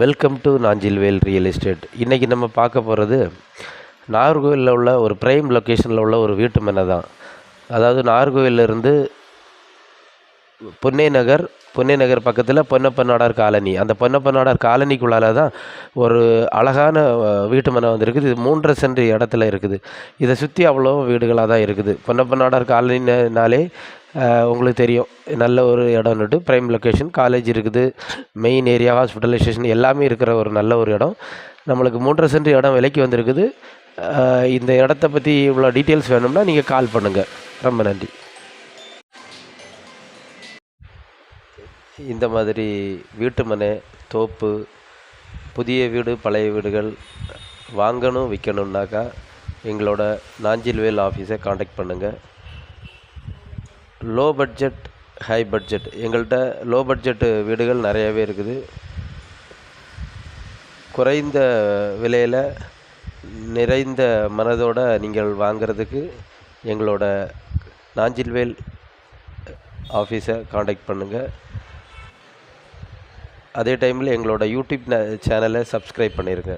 Welcome to Nanjilvel real estate இன்றைக்கி நம்ம பார்க்க போகிறது நாகர்கோவிலில் உள்ள ஒரு ப்ரைம் லொக்கேஷனில் உள்ள ஒரு வீட்டு மனை தான். அதாவது நாகர்கோவிலிருந்து பொன்னே நகர் பொன்னே நகர் பக்கத்தில் பொன்னப்ப நாடார் காலனி. அந்த பொன்னப்ப நாடார் காலனிக்குள்ளால தான் ஒரு அழகான வீட்டு மனை வந்திருக்குது. இது மூன்றரை சென்று இடத்துல இருக்குது. இதை சுற்றி அவ்வளோ வீடுகளாக தான் இருக்குது. பொன்னப்ப நாடார் காலனினாலே உங்களுக்கு தெரியும். நல்ல ஒரு இடம்னுட்டு ப்ரைம் லொக்கேஷன் காலேஜ் இருக்குது. மெயின் ஏரியா ஹாஸ்பிட்டலைசேஷன் எல்லாமே இருக்கிற ஒரு நல்ல ஒரு இடம். நம்மளுக்கு மூன்றரை சென்று இடம் விலைக்கு வந்திருக்குது. இந்த இடத்த பற்றி இவ்வளோ டீட்டெயில்ஸ் வேணும்னா நீங்கள் கால் பண்ணுங்கள் ரொம்ப நன்றி. இந்த மாதிரி வீட்டு மனை தோப்பு புதிய வீடு பழைய வீடுகள் வாங்கணும் விற்கணுன்னாக்கா எங்களோட நாஞ்சில்வேல் ஆஃபீஸை காண்டாக்ட் பண்ணுங்கள் லோ பட்ஜெட் ஹை பட்ஜெட் எங்கள்கிட்ட லோ பட்ஜெட் வீடுகள் நிறையவே இருக்குது. குறைந்த விலையில் நிறைந்த மனதோட நீங்கள் வாங்குறதுக்கு எங்களோட நாஞ்சில்வேல் ஆஃபீஸை காண்டாக்ட் பண்ணுங்கள் அதே டைமில் எங்களோட யூடியூப் சேனலை சப்ஸ்கிரைப் பண்ணிடுங்க